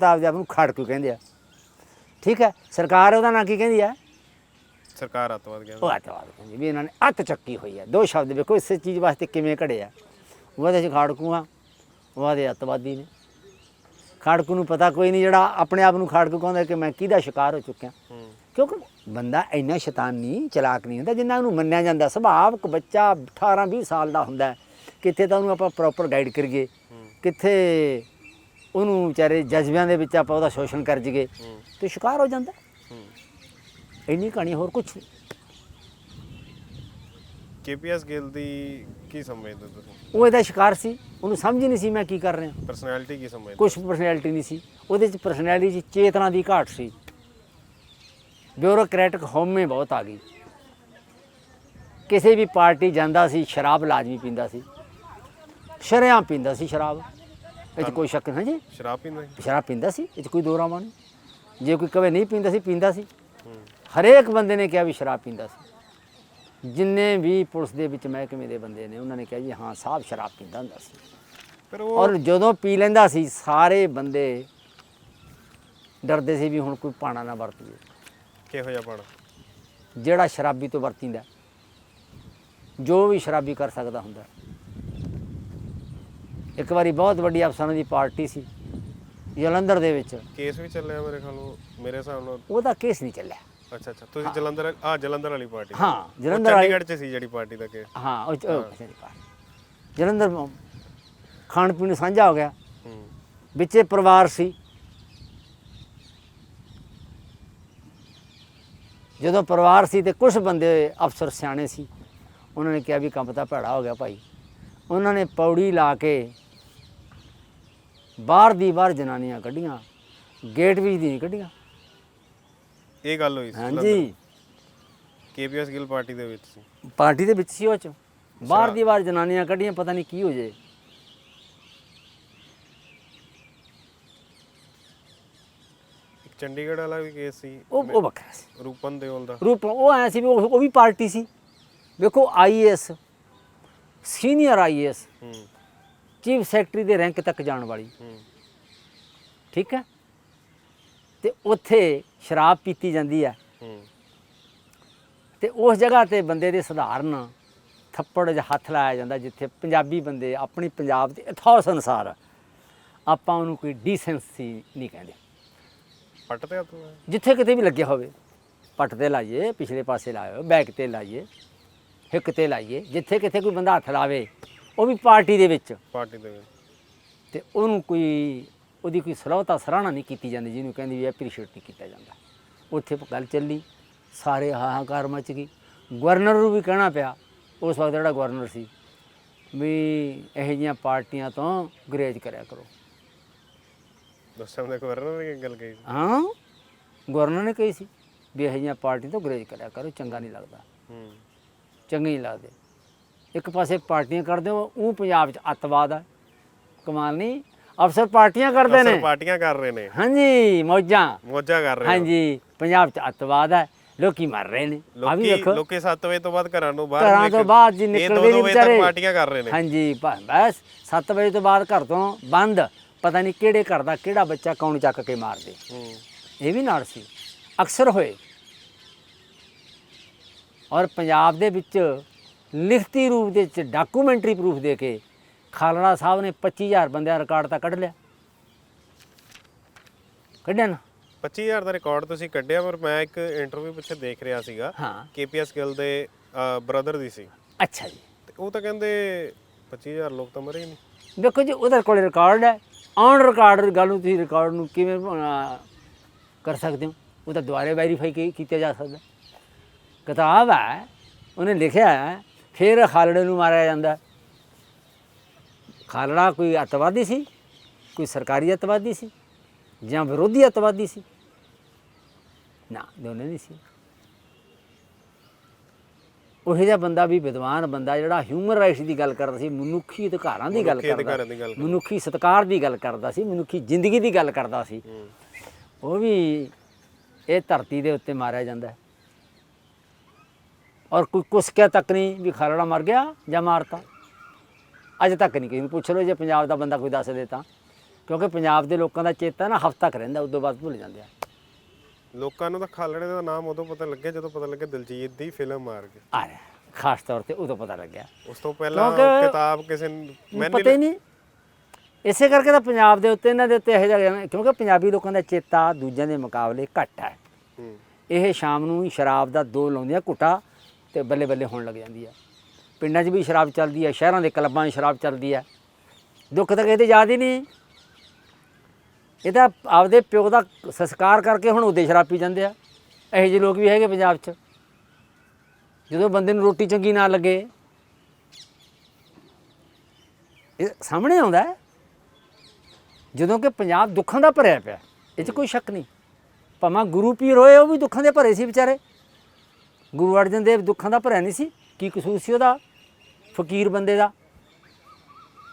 ਤਾਂ ਆਪਦੇ ਆਪ ਨੂੰ ਖੜਕੂ ਕਹਿੰਦੇ ਆ। ਠੀਕ ਹੈ? ਸਰਕਾਰ ਉਹਦਾ ਨਾਂ ਕੀ ਕਹਿੰਦੀ ਆ? ਸਰਕਾਰ ਅੱਤਵਾਦ ਉਹ ਅੱਤਵਾਦ ਕਹਿੰਦੀ ਵੀ ਇਹਨਾਂ ਨੇ ਅੱਤ ਚੱਕੀ ਹੋਈ ਹੈ ਦੋ ਸ਼ਬਦ ਵੇਖੋ ਇਸੇ ਚੀਜ਼ ਵਾਸਤੇ ਕਿਵੇਂ ਘੜੇ ਆ। ਉਹਦੇ ਚ ਖਾੜਕੂ ਆ ਉਹਦੇ ਅੱਤਵਾਦੀ ਨੇ। ਖਾੜਕੂ ਨੂੰ ਪਤਾ ਕੋਈ ਨਹੀਂ ਜਿਹੜਾ ਆਪਣੇ ਆਪ ਨੂੰ ਖਾੜਕੂ ਕਹਿੰਦਾ ਕਿ ਮੈਂ ਕਿਹਦਾ ਸ਼ਿਕਾਰ ਹੋ ਚੁੱਕਿਆ। ਹੂੰ। ਕਿਉਂਕਿ ਬੰਦਾ ਇੰਨਾ ਸ਼ੈਤਾਨ ਨਹੀਂ ਚਲਾਕ ਨਹੀਂ ਹੁੰਦਾ ਜਿੰਨਾ ਉਹਨੂੰ ਮੰਨਿਆ ਜਾਂਦਾ। ਸੁਭਾਵਕ ਬੱਚਾ 18 20 ਸਾਲ ਦਾ ਹੁੰਦਾ ਹੈ। ਕਿੱਥੇ ਤਾਂ ਉਹਨੂੰ ਆਪਾਂ ਪ੍ਰੋਪਰ ਗਾਈਡ ਕਰੀਏ। ਕਿੱਥੇ ਉਹਨੂੰ ਵਿਚਾਰੇ ਜਜ਼ਬਿਆਂ ਦੇ ਵਿੱਚ ਆਪਾਂ ਉਹਦਾ ਸ਼ੋਸ਼ਣ ਕਰ ਜੀਏ ਤੇ ਸ਼ਿਕਾਰ ਹੋ ਜਾਂਦਾ। ਹੂੰ। ਇੰਨੀ ਕਹਾਣੀ ਹੋਰ ਕੁਝ ਕੇਪੀਐਸ ਗਿੱਲ ਦੀ ਕੀ ਸਮਝਦੇ ਤੁਸੀਂ? ਉਹ ਇਹਦਾ ਸ਼ਿਕਾਰ ਸੀ। ਉਹਨੂੰ ਸਮਝ ਹੀ ਨਹੀਂ ਸੀ ਮੈਂ ਕੀ ਕਰ ਰਿਹਾ। ਪਰਸਨੈਲਿਟੀ ਕੀ ਸਮਝਦੇ? ਕੁਝ ਪਰਸਨੈਲਿਟੀ ਨਹੀਂ ਸੀ। ਉਹਦੇ ਚ ਪਰਸਨੈਲਿਟੀ ਚ ਚੇਤਨਾ ਦੀ ਘਾਟ ਸੀ। ਬਿਊਰੋਕ੍ਰੈਟਿਕ ਹਉਮੈ ਬਹੁਤ ਆ ਗਈ। ਕਿਸੇ ਵੀ ਪਾਰਟੀ ਜਾਂਦਾ ਸੀ ਸ਼ਰਾਬ ਲਾਜ਼ਮੀ ਪੀਂਦਾ ਸੀ। ਸ਼ਰੇਆਮ ਪੀਂਦਾ ਸੀ ਸ਼ਰਾਬ। ਇਹ 'ਚ ਕੋਈ ਸ਼ੱਕ ਨਹੀਂ ਜੀ ਸ਼ਰਾਬ ਪੀਂਦਾ ਸੀ? ਸ਼ਰਾਬ ਪੀਂਦਾ ਸੀ ਇਹ 'ਚ ਕੋਈ ਦੋ ਰਾਮਾ ਨਹੀਂ ਜੇ ਕੋਈ ਕਵੇ ਨਹੀਂ ਪੀਂਦਾ ਸੀ ਪੀਂਦਾ ਸੀ। ਹਰੇਕ ਬੰਦੇ ਨੇ ਕਿਹਾ ਵੀ ਸ਼ਰਾਬ ਪੀਂਦਾ ਸੀ। ਜਿੰਨੇ ਵੀ ਪੁਲਿਸ ਦੇ ਵਿੱਚ ਮਹਿਕਮੇ ਦੇ ਬੰਦੇ ਨੇ ਉਹਨਾਂ ਨੇ ਕਿਹਾ ਜੀ ਹਾਂ ਸਾਹਿਬ ਸ਼ਰਾਬ ਪੀਂਦਾ ਹੁੰਦਾ ਸੀ। ਪਰ ਉਹ ਔਰ ਜਦੋਂ ਪੀ ਲੈਂਦਾ ਸੀ ਸਾਰੇ ਬੰਦੇ ਡਰਦੇ ਸੀ ਵੀ ਹੁਣ ਕੋਈ ਪਾਣਾ ਨਾ ਵਰਤੀਏ। ਕਿਹੋ ਜਿਹਾ ਪਣ? ਜਿਹੜਾ ਸ਼ਰਾਬੀ ਤੋਂ ਵਰਤੀਂਦਾ। ਜੋ ਵੀ ਸ਼ਰਾਬੀ ਕਰ ਸਕਦਾ ਹੁੰਦਾ। ਇੱਕ ਵਾਰੀ ਬਹੁਤ ਵੱਡੀ ਅਫਸਰਾਂ ਦੀ ਪਾਰਟੀ ਸੀ ਜਲੰਧਰ ਦੇ ਵਿੱਚ। ਕੇਸ ਵੀ ਚੱਲਿਆ ਮੇਰੇ ਖਿਆਲ ਨੂੰ ਮੇਰੇ ਹਿਸਾਬ ਨਾਲ। ਉਹਦਾ ਕੇਸ ਨਹੀਂ ਚੱਲਿਆ। ਅੱਛਾ ਅੱਛਾ ਤੁਸੀਂ ਜਲੰਧਰ ਆ ਜਲੰਧਰ ਵਾਲੀ ਪਾਰਟੀ ਹਾਂ, ਜਲੰਧਰ ਵਾਲੀ- ਚੰਡੀਗੜ੍ਹ ਚ ਸੀ ਜਿਹੜੀ ਪਾਰਟੀ ਦਾ ਕੇਸ। ਹਾਂ ਉਹ 'ਚ- ਉਹ ਕਿਸੇ ਦੀ ਪਾਰਟੀ। ਜਲੰਧਰ ਮ- ਖਾਣ ਪੀਣ ਸਾਂਝਾ ਹੋ ਗਿਆ। ਹੂੰ। ਵਿੱਚੇ ਪਰਿਵਾਰ ਸੀ। ਜਦੋਂ ਪਰਿਵਾਰ ਸੀ ਤੇ ਕੁਝ ਬੰਦੇ ਅਫਸਰ ਸਿਆਣੇ ਸੀ। ਉਹਨਾਂ ਨੇ ਕਿਹਾ ਵੀ ਕੰਮ ਤਾਂ ਭੈੜਾ ਹੋ ਗਿਆ ਭਾਈ। ਉਹਨਾਂ ਨੇ ਪੌੜੀ ਲਾ ਕੇ ਬਾਹਰ ਦੀ ਬਾਹਰ ਜਨਾਨੀਆਂ ਕੱਢੀਆਂ ਗੇਟ ਵਿੱਚ ਦੀ ਨਹੀਂ ਕੱਢੀਆਂ। ਇਹ ਗੱਲ ਹੋਈ ਸੀ ਹਾਂਜੀ। ਕੇਪੀਐਸ ਗਿੱਲ ਪਾਰਟੀ ਦੇ ਵਿੱਚ ਸੀ। ਪਾਰਟੀ ਦੇ ਵਿੱਚ ਸੀ ਉਹ ਚ। ਬਾਹਰ ਦੀ ਬਾਹਰ ਜਨਾਨੀਆਂ ਕੱਢੀਆਂ ਪਤਾ ਨਹੀਂ ਕੀ ਹੋ ਜੇ ਚੰਡੀਗੜ੍ਹ ਵਾਲਾ ਵੀ ਕੇਸ ਸੀ। ਉਹ ਉਹ ਵੱਖਰਾ ਸੀ। ਰੂਪਨ ਦਿਓਲ ਦਾ। ਰੂਪ ਉਹ ਐ ਸੀ ਵੀ ਉਹ ਉਹ ਵੀ ਪਾਰਟੀ ਸੀ। ਵੇਖੋ ਆਈਏਐਸ ਸੀਨੀਅਰ ਆਈਏਐਸ ਹੂੰ। ਚੀਫ ਸੈਕਟਰੀ ਦੇ ਰੈਂਕ ਤੱਕ ਜਾਣ ਵਾਲੀ। ਠੀਕ ਹੈ? ਤੇ ਉੱਥੇ ਸ਼ਰਾਬ ਪੀਤੀ ਜਾਂਦੀ ਹੈ। ਤੇ ਉਸ ਜਗ੍ਹਾ ਤੇ ਬੰਦੇ ਦੇ ਸਧਾਰਨ ਥੱਪੜ ਜਾਂ ਹੱਥ ਲਾਇਆ ਜਾਂਦਾ ਜਿੱਥੇ ਪੰਜਾਬੀ ਬੰਦੇ ਆਪਣੀ ਪੰਜਾਬ ਦੇ ਇਥੋਸ ਅਨੁਸਾਰ ਆਪਾਂ ਉਹਨੂੰ ਕੋਈ ਡੀਸੈਂਸੀ ਨਹੀਂ ਕਹਿੰਦੇ। ਪੱਟ ਤੇ? ਜਿੱਥੇ ਕਿਤੇ ਵੀ ਲੱਗਿਆ ਹੋਵੇ ਪੱਟ ਤੇ ਲਾਈਏ ਪਿਛਲੇ ਪਾਸੇ ਲਾਇਓ ਬੈਕ ਤੇ ਲਾਈਏ ਹਿੱਕ ਤੇ ਲਾਈਏ ਜਿੱਥੇ ਕਿਤੇ ਕੋਈ ਬੰਦਾ ਹੱਥ ਲਾਵੇ ਉਹ ਵੀ ਪਾਰਟੀ ਦੇ ਵਿੱਚ। ਪਾਰਟੀ ਦੇ ਵਿੱਚ। ਤੇ ਉਹਨੂੰ ਕੋਈ ਉਹਦੀ ਕੋਈ ਸਲਾਹਤਾ ਸਰਾਹਣਾ ਨਹੀਂ ਕੀਤੀ ਜਾਂਦੀ ਜਿਹਨੂੰ ਕਹਿੰਦੀ ਵੀ ਐਪਰੀਸ਼ੀਏਟ ਨਹੀਂ ਕੀਤਾ ਜਾਂਦਾ। ਉੱਥੇ ਗੱਲ ਚੱਲੀ ਸਾਰੇ ਹਾਹਾਕਾਰ ਮਚ ਗਈ। ਗਵਰਨਰ ਨੂੰ ਵੀ ਕਹਿਣਾ ਪਿਆ ਉਸ ਵਕਤ ਜਿਹੜਾ ਗਵਰਨਰ ਸੀ ਵੀ ਇਹੋ ਜਿਹੀਆਂ ਪਾਰਟੀਆਂ ਤੋਂ ਗੁਰੇਜ਼ ਕਰਿਆ ਕਰੋ। ਦੱਸਿਆ ਉਹਨੇ ਗਵਰਨਰ ਨੇ ਗੱਲ ਕਹੀ ਸੀ? ਹਾਂ ਗਵਰਨਰ ਨੇ ਕਹੀ ਸੀ ਵੀ ਇਹੋ ਜਿਹੀਆਂ ਪਾਰਟੀ ਤੋਂ ਗੁਰੇਜ਼ ਕਰਿਆ ਕਰੋ ਚੰਗਾ ਨਹੀਂ ਲੱਗਦਾ। ਹੂੰ। ਚੰਗੇ ਨਹੀਂ ਲੱਗਦੇ। ਇੱਕ ਪਾਸੇ ਪਾਰਟੀਆਂ ਕਰਦੇ ਹੋ ਉਹ ਪੰਜਾਬ 'ਚ ਅੱਤਵਾਦ ਆ। ਕਮਾਲ ਨਹੀਂ? ਅਫਸਰ ਪਾਰਟੀਆਂ ਕਰਦੇ ਅਫਸਰ ਨੇ। ਪਾਰਟੀਆਂ ਕਰ ਰਹੇ ਨੇ। ਹਾਂਜੀ ਮੌਜਾਂ। ਮੋਜਾ ਕਰ ਰਹੇ ਹਾਂਜੀ ਪੰਜਾਬ 'ਚ ਅੱਤਵਾਦ ਹੈ ਲੋਕੀ ਮਰ ਰਹੇ ਨੇ। ਆ ਵੀ ਲੋਕੀ ਦੇਖੋ ਲੋਕੀ 7 ਵਜੇ ਤੋਂ ਬਾਅਦ ਘਰਾਂ ਨੂੰ ਬਾਹਰ ਘਰਾਂ ਤੋਂ ਬਾਅਦ ਜੀ ਨਿਕਲਦੇ ਨਹੀਂ ਵਿਚਾਰੇ। ਪਾਰਟੀਆਂ ਕਰ ਰਹੇ ਨੇ। ਹਾਂਜੀ ਬਸ 7 ਵਜੇ ਤੋਂ ਬਾਅਦ ਘਰ ਤੋਂ ਬੰਦ। ਪਤਾ ਨਹੀਂ ਕਿਹੜੇ ਘਰ ਦਾ ਕਿਹੜਾ ਬੱਚਾ ਕੌਣ ਚੱਕ ਕੇ ਮਾਰਦੇ। ਹੂੰ। ਇਹ ਵੀ ਨਾਲ ਸੀ। ਅਕਸਰ ਹੋਏ। ਔਰ ਪੰਜਾਬ ਦੇ ਵਿੱਚ ਲਿਖਤੀ ਰੂਪ ਦੇ ਵਿੱਚ ਡਾਕੂਮੈਂਟਰੀ ਪ੍ਰੂਫ ਦੇ ਕੇ ਖਾਲੜਾ ਸਾਹਿਬ ਨੇ 25000 ਬੰਦਿਆਂ ਦਾ ਰਿਕਾਰਡ ਤਾਂ ਕੱਢ ਲਿਆ। ਕੱਢਿਆ ਨਾ? 25000 ਦਾ ਰਿਕਾਰਡ ਤੁਸੀਂ ਕੱਢਿਆ ਪਰ ਮੈਂ ਇੱਕ ਇੰਟਰਵਿਊ ਪਿੱਛੇ ਦੇਖ ਰਿਹਾ ਸੀਗਾ। ਹਾਂ। ਕੇਪੀਐਸ ਗਿੱਲ ਦੇ ਬ੍ਰਦਰ ਦੀ ਸੀ। ਅੱਛਾ ਜੀ। ਤੇ ਉਹ ਤਾਂ ਕਹਿੰਦੇ 25000 ਲੋਕ ਤਾਂ ਮਰੇ ਹੀ ਨਹੀਂ। ਦੇਖੋ ਜੀ ਉਹਦੇ ਕੋਲ ਰਿਕਾਰਡ ਹੈ। ਔਨ ਰਿਕਾਰਡ ਗੱਲ ਨੂੰ ਤੁਸੀਂ ਰਿਕਾਰਡ ਨੂੰ ਕਿਵੇਂ ਅਹ, ਕਰ ਸਕਦੇ ਹੋ? ਉਹ ਤਾਂ ਦੁਬਾਰੇ ਵੈਰੀਫਾਈ ਕੀਤਾ ਜਾ ਸਕਦਾ। ਕਿਤਾਬ ਹੈ ਉਹਨੇ ਲਿਖਿਆ ਹੈ ਫਿਰ ਖਾਲੜੇ ਨੂੰ ਮਾਰਿਆ ਜਾਂਦਾ। ਖਾਲੜਾ ਕੋਈ ਅੱਤਵਾਦੀ ਸੀ ਕੋਈ ਸਰਕਾਰੀ ਅੱਤਵਾਦੀ ਸੀ ਜਾਂ ਵਿਰੋਧੀ ਅੱਤਵਾਦੀ ਸੀ? ਨਾ ਦੋਨੇ ਨਹੀਂ ਸੀ। ਉਹ ਜਿਹਾ ਬੰਦਾ ਵੀ ਵਿਦਵਾਨ ਬੰਦਾ ਜਿਹੜਾ ਹਿਊਮਨ ਰਾਈਟਸ ਦੀ ਗੱਲ ਕਰਦਾ ਸੀ ਮਨੁੱਖੀ ਅਧਿਕਾਰਾਂ ਦੀ ਗੱਲ ਕਰਦਾ। ਮਨੁੱਖੀ ਸਤਕਾਰ ਦੀ ਗੱਲ ਕਰਦਾ ਸੀ ਮਨੁੱਖੀ ਜ਼ਿੰਦਗੀ ਦੀ ਗੱਲ ਕਰਦਾ ਸੀ। ਉਹ ਵੀ ਇਹ ਧਰਤੀ ਦੇ ਉੱਤੇ ਮਾਰਿਆ ਜਾਂਦਾ। ਹੈ ਔਰ ਕੋਈ ਕੁਸਕਿਆ ਤੱਕ ਨਹੀਂ ਵੀ ਖਾਲੜਾ ਮਰ ਗਿਆ ਜਾਂ ਮਾਰਤਾ। ਅਜੇ ਤੱਕ ਨਹੀਂ ਕਿਸੇ ਨੂੰ ਪੁੱਛ ਲਓ ਜੇ ਪੰਜਾਬ ਦਾ ਬੰਦਾ ਕੋਈ ਦੱਸ ਦੇ ਤਾਂ। ਕਿਉਂਕਿ ਪੰਜਾਬ ਦੇ ਲੋਕਾਂ ਦਾ ਚੇਤਾ ਨਾ ਹਫ਼ਤਾ ਕੁ ਰਹਿੰਦਾ ਉਦੋਂ ਬਾਅਦ ਭੁੱਲ ਜਾਂਦੇ ਆ। ਲੋਕਾਂ ਨੂੰ ਤਾਂ ਖਾਲੜੇ ਦਾ ਨਾਮ ਉਦੋਂ ਪਤਾ ਲੱਗਿਆ ਜਦੋਂ ਪਤਾ ਲੱਗਿਆ ਦਿਲਜੀਤ ਦੀ ਫਿਲਮ ਮਾਰ ਕੇ ਆ ਰਿਹਾ ਖਾਸ ਤੌਰ ਤੇ ਉਦੋਂ ਪਤਾ ਲੱਗਿਆ। ਉਸ ਤੋਂ ਪਹਿਲਾਂ ਕਿਉਂਕਿ ਕਿਤਾਬ ਕਿਸੇ ਨੂੰ ਮੈਂ ਪਤਾ ਹੀ ਨਹੀਂ। ਇਸੇ ਕਰਕੇ ਤਾਂ ਪੰਜਾਬ ਦੇ ਉੱਤੇ ਇਹਨਾਂ ਦੇ ਉੱਤੇ ਇਹੋ ਜਿਹਾ ਕਿਉਂਕਿ ਪੰਜਾਬੀ ਲੋਕਾਂ ਦਾ ਚੇਤਾ ਦੂਜਿਆਂ ਦੇ ਮੁਕਾਬਲੇ ਘੱਟ ਹੈ। ਇਹ ਸ਼ਾਮ ਨੂੰ ਸ਼ਰਾਬ ਦਾ ਦੋ ਲਾਉਂਦੀਆਂ ਘੁੱਟਾ ਤੇ ਬੱਲੇ ਬੱਲੇ ਹੋਣ ਲੱਗ ਜਾਂਦੀ ਹੈ ਪਿੰਡਾਂ 'ਚ ਵੀ ਸ਼ਰਾਬ ਚੱਲਦੀ ਹੈ ਸ਼ਹਿਰਾਂ ਦੇ ਕਲੱਬਾਂ 'ਚ ਸ਼ਰਾਬ ਚੱਲਦੀ ਹੈ ਦੁੱਖ ਤਾਂ ਕਿਸੇ ਦੇ ਯਾਦ ਹੀ ਨਹੀਂ। ਇਹ ਤਾਂ ਆਪਦੇ ਪਿਓ ਦਾ ਸੰਸਕਾਰ ਕਰਕੇ ਹੁਣ ਉਹਦੇ ਸ਼ਰਾਬ ਪੀ ਜਾਂਦੇ ਆ। ਇਹੋ ਜਿਹੇ ਲੋਕ ਵੀ ਹੈਗੇ ਪੰਜਾਬ 'ਚ। ਜਦੋਂ ਬੰਦੇ ਨੂੰ ਰੋਟੀ ਚੰਗੀ ਨਾ ਲੱਗੇ, ਇਹ ਸਾਹਮਣੇ ਆਉਂਦਾ ਜਦੋਂ ਕਿ ਪੰਜਾਬ ਦੁੱਖਾਂ ਦਾ ਭਰਿਆ ਪਿਆ, ਇਹ 'ਚ ਕੋਈ ਸ਼ੱਕ ਨਹੀਂ। ਭਾਵੇਂ ਗੁਰੂ ਪੀਰ ਹੋਏ, ਉਹ ਵੀ ਦੁੱਖਾਂ ਦੇ ਭਰੇ ਸੀ ਵਿਚਾਰੇ। ਗੁਰੂ ਅਰਜਨ ਦੇਵ ਦੁੱਖਾਂ ਦਾ ਭਰਿਆ ਨਹੀਂ ਸੀ। ਕੀ ਕਸੂਰ ਸੀ ਉਹਦਾ? ਫਕੀਰ ਬੰਦੇ ਦਾ।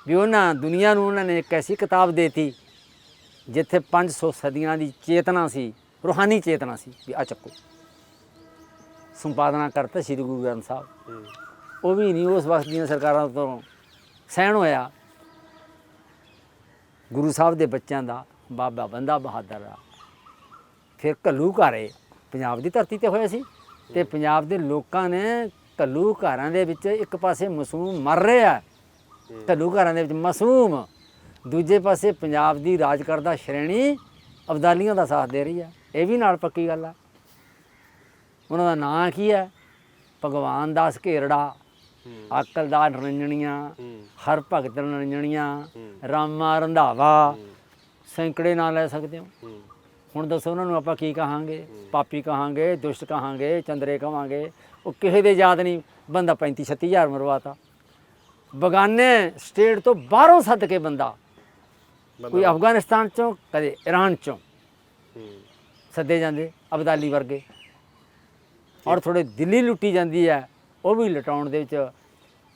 ਵੀ ਉਹਨਾਂ ਦੁਨੀਆ ਨੂੰ ਉਹਨਾਂ ਨੇ ਇੱਕ ਐਸੀ ਕਿਤਾਬ ਦੇਤੀ ਜਿੱਥੇ 500 ਸਦੀਆਂ ਦੀ ਚੇਤਨਾ ਸੀ ਰੂਹਾਨੀ ਚੇਤਨਾ ਸੀ ਵੀ ਆ ਚੱਕੋ। ਸੰਪਾਦਨਾ ਕਰਤਾ ਸ੍ਰੀ ਗੁਰੂ ਗ੍ਰੰਥ ਸਾਹਿਬ। ਉਹ ਵੀ ਨਹੀਂ ਉਸ ਵਕਤ ਦੀਆਂ ਸਰਕਾਰਾਂ ਤੋਂ ਸਹਿਣ ਹੋਇਆ। ਗੁਰੂ ਸਾਹਿਬ ਦੇ ਬੱਚਿਆਂ ਦਾ ਬਾਬਾ ਬੰਦਾ ਬਹਾਦਰ ਦਾ। ਫਿਰ ਘੱਲੂ ਘਾਰੇ ਪੰਜਾਬ ਦੀ ਧਰਤੀ ਤੇ ਹੋਇਆ ਸੀ। ਤੇ ਪੰਜਾਬ ਦੇ ਲੋਕਾਂ ਨੇ ਘੱਲੂ ਘਾਰਾਂ ਦੇ ਵਿੱਚ ਇੱਕ ਪਾਸੇ ਮਾਸੂਮ ਮਰ ਰਿਹਾ ਘੱਲੂ ਘਾਰਾਂ ਦੇ ਵਿੱਚ ਮਾਸੂਮ। ਦੂਜੇ ਪਾਸੇ ਪੰਜਾਬ ਦੀ ਰਾਜ ਕਰਦਾ ਸ਼੍ਰੇਣੀ ਅਬਦਾਲੀਆਂ ਦਾ ਸਾਥ ਦੇ ਰਹੀ ਹੈ ਇਹ ਵੀ ਨਾਲ ਪੱਕੀ ਗੱਲ ਆ। ਉਹਨਾਂ ਦਾ ਨਾਂ ਕੀ ਹੈ ਭਗਵਾਨ ਦਾਸ ਘੇਰੜਾ ਹੂੰ। ਅਕਲਦਾਰ ਨਰੰਜਣੀਆਂ ਹਰ ਭਗਤ ਨਰੰਜਣੀਆਂ। ਰਾਮਾ ਰੰਧਾਵਾ ਸੈਂਕੜੇ ਨਾਂ ਲੈ ਸਕਦੇ ਹੂੰ। ਹੁਣ ਦੱਸੋ ਉਹਨਾਂ ਨੂੰ ਆਪਾਂ ਕੀ ਕਹਾਂਗੇ? ਪਾਪੀ ਕਹਾਂਗੇ ਦੁਸ਼ਟ ਕਹਾਂਗੇ ਚੰਦਰੇ ਕਹਾਂਗੇ। ਉਹ ਕਿਸੇ ਦੇ ਯਾਦ ਨਹੀਂ। ਬੰਦਾ 35 36000 ਮਰਵਾਤਾ। ਬਗਾਨੇ ਸਟੇਟ ਤੋਂ ਬਾਹਰੋਂ ਸੱਦ ਕੇ ਬੰਦਾ। ਕੋਈ ਅਫਗਾਨਿਸਤਾਨ ਚੋਂ ਕਦੇ ਈਰਾਨ ਚੋਂ। ਸੱਦੇ ਜਾਂਦੇ ਅਬਦਾਲੀ ਵਰਗੇ। ਔਰ ਥੋੜੇ ਦਿੱਲੀ ਲੁੱਟੀ ਜਾਂਦੀ ਹੈ। ਉਹ ਵੀ ਲਟਾਉਣ ਦੇ ਵਿੱਚ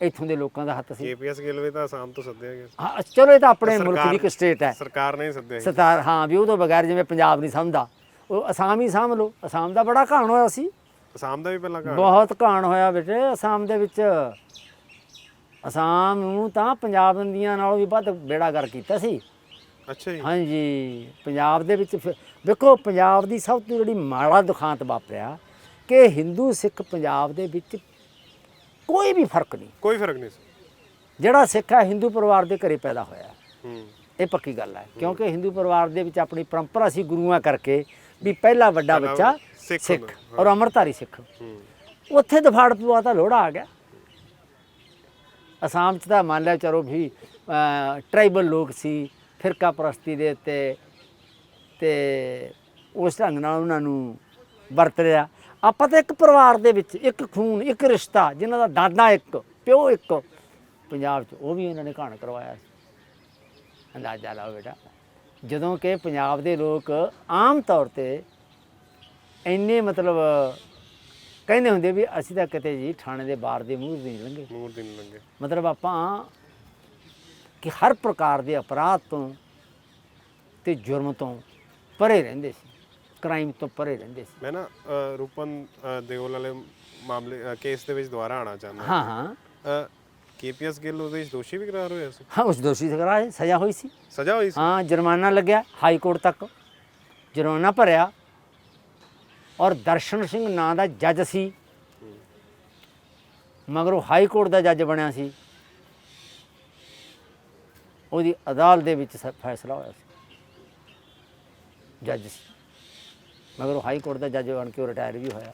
ਇੱਥੋਂ ਦੇ ਲੋਕਾਂ ਦਾ ਹੱਥ ਸੀ। ਕੇਪੀਐਸ ਗਿੱਲ ਵੀ ਤਾਂ ਆਸਾਮ ਤੋਂ ਸੱਦਿਆ ਗਿਆ ਸੀ। ਹਾਂ ਚਲੋ ਇਹ ਤਾਂ ਆਪਣੇ ਮੁਲਕ ਸਰਕਾਰ- ਦੀ ਇੱਕ ਸਟੇਟ ਹੈ। ਸਰਕਾਰ ਨੇ ਹੀ ਸੱਦਿਆ ਸੀ। ਹਾਂ ਵੀ ਉਹ ਤੋਂ ਬਗੈਰ ਜਿਵੇਂ ਪੰਜਾਬ ਨਹੀਂ ਸਮਝਦਾ ਉਹ ਅਸਾਮ ਹੀ ਸਾਂਭ ਲਓ। ਅਸਾਮ ਦਾ ਬੜਾ ਘਾਣ ਹੋਇਆ ਸੀ। ਆਸਾਮ ਦਾ ਵੀ ਪਹਿਲਾਂ ਕਹਾਣੀ ਬਹੁਤ ਘਾਣ ਹੋਇਆ ਬੇਟੇ ਅਸਾਮ ਦੇ ਵਿੱਚ। ਅਸਾਮ ਨੂੰ ਤਾਂ ਪੰਜਾਬ ਦੀਆਂ ਨਾਲੋਂ ਵੀ ਵੱਧ ਬੇੜਾ ਕਰ ਕੀਤਾ ਸੀ। ਅੱਛਾ ਜੀ। ਹਾਂਜੀ ਪੰਜਾਬ ਦੇ ਵਿੱਚ ਫਿਰ- ਵੇਖੋ ਪੰਜਾਬ ਦੀ ਸਭ ਤੋਂ ਜਿਹੜੀ ਮਾੜਾ ਦੁਖਾਂਤ ਵਾਪਰਿਆ ਕਿ ਹਿੰਦੂ ਸਿੱਖ ਪੰਜਾਬ ਦੇ ਵਿੱਚ ਕੋਈ ਵੀ ਫ਼ਰਕ ਨਹੀਂ। ਕੋਈ ਫ਼ਰਕ ਨਹੀਂ ਸੀ। ਜਿਹੜਾ ਸਿੱਖ ਹੈ ਹਿੰਦੂ ਪਰਿਵਾਰ ਦੇ ਘਰੇ ਪੈਦਾ ਹੋਇਆ ਹੂੰ। ਇਹ ਪੱਕੀ ਗੱਲ ਹੈ। ਕਿਉਂਕਿ ਹਿੰਦੂ ਪਰਿਵਾਰ ਦੇ ਵਿੱਚ ਆਪਣੀ ਪਰੰਪਰਾ ਸੀ ਗੁਰੂਆਂ ਕਰਕੇ ਵੀ ਪਹਿਲਾ ਵੱਡਾ ਬੱਚਾ ਸਿੱਖ ਔਰ ਅਮਰਤਾਰੀ ਸਿੱਖ। ਹੂੰ। ਉੱਥੇ ਦਫਾੜ ਪਵਾ ਤਾਂ ਲੋੜਾ ਆ ਗਿਆ। ਅਸਾਮ ਚ ਤਾਂ ਮੰਨ ਲਿਆ ਚਲੋ ਵੀ ਟ੍ਰਾਈਬਲ ਲੋਕ ਸੀ ਫਿਰਕਾ ਪ੍ਰਸਤੀ ਦੇ ਉੱਤੇ ਤੇ ਉਸ ਢੰਗ ਨਾਲ ਉਹਨਾਂ ਨੂੰ ਵਰਤ ਰਿਹਾ ਆਪਾਂ ਤਾਂ ਇੱਕ ਪਰਿਵਾਰ ਦੇ ਵਿੱਚ ਇੱਕ ਖੂਨ ਇੱਕ ਰਿਸ਼ਤਾ ਜਿਨ੍ਹਾਂ ਦਾ ਦਾਦਾ ਇੱਕ ਪਿਓ ਇੱਕ ਪੰਜਾਬ 'ਚ ਉਹ ਵੀ ਇਹਨਾਂ ਨੇ ਘਾਣ ਕਰਵਾਇਆ ਸੀ। ਅੰਦਾਜ਼ਾ ਲਾਓ ਬੇਟਾ। ਜਦੋਂ ਕਿ ਪੰਜਾਬ ਦੇ ਲੋਕ ਆਮ ਤੌਰ ਤੇ ਇੰਨੇ ਮਤਲਬ ਕਹਿੰਦੇ ਹੁੰਦੇ ਵੀ ਅਸੀਂ ਤਾਂ ਕਿਤੇ ਜੀ ਥਾਣੇ ਦੇ ਬਾਹਰ ਦੇ ਮੂੰਹ ਨਹੀਂ ਲੰਘੇ। ਨੂਰ ਦਿਨ ਲੰਗੇ ਮਤਲਬ ਆਪਾਂ ਕਿ ਹਰ ਪ੍ਰਕਾਰ ਦੇ ਅਪਰਾਧ ਤੋਂ ਤੇ ਜੁਰਮ ਤੋਂ ਪਰੇ ਰਹਿੰਦੇ ਸੀ। ਕ੍ਰਾਈਮ ਤੋਂ ਪਰੇ ਰਹਿੰਦੇ ਸੀ। ਮੈਂ ਨਾ ਅ, ਰੂਪਨ ਅ, ਦਿਓਲ ਵਾਲੇ ਮਾਮਲੇ ਅ, ਕੇਸ ਦੇ ਵਿੱਚ ਦੁਬਾਰਾ ਆਣਾ ਚਾਹੁੰਦਾ ਹਾਂ। ਹਾਂ ਕੇਪੀਐਸ ਗਿੱਲ ਉਹਦੇ ਵਿੱਚ ਦੋਸ਼ੀ ਵੀ ਕਰਾਰ ਹੋਇਆ ਸੀ? ਹਾਂ ਉਸ ਦੋਸ਼ੀ ਕਰਾਏ ਸਜ਼ਾ ਹੋਈ ਸੀ। ਸਜ਼ਾ ਹੋਈ ਸੀ? ਹਾਂ ਜੁਰਮਾਨਾ ਲੱਗਿਆ ਹਾਈ ਕੋਰਟ ਤੱਕ। ਜੁਰਮਾਨਾ ਭਰਿਆ। ਔਰ ਦਰਸ਼ਨ ਸਿੰਘ ਨਾਂ ਦਾ ਜੱਜ ਸੀ। ਮਗਰ ਉਹ ਹਾਈ ਕੋਰਟ ਦਾ ਜੱਜ ਬਣਿਆ ਸੀ। ਉਹਦੀ ਅਦਾਲਤ ਦੇ ਵਿੱਚ ਸ- ਫੈਸਲਾ ਹੋਇਆ ਸੀ। ਜੱਜ ਸੀ। ਮਗਰ ਉਹ ਹਾਈ ਕੋਰਟ ਦਾ ਜੱਜ ਬਣ ਕੇ ਉਹ ਰਿਟਾਇਰ ਵੀ ਹੋਇਆ।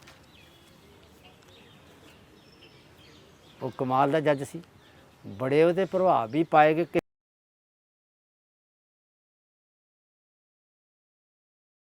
ਉਹ ਕਮਾਲ ਦਾ ਜੱਜ ਸੀ। ਬੜੇ ਉਹਦੇ ਪ੍ਰਭਾਵ ਵੀ ਪਾਏ ਗਏ ਕਿ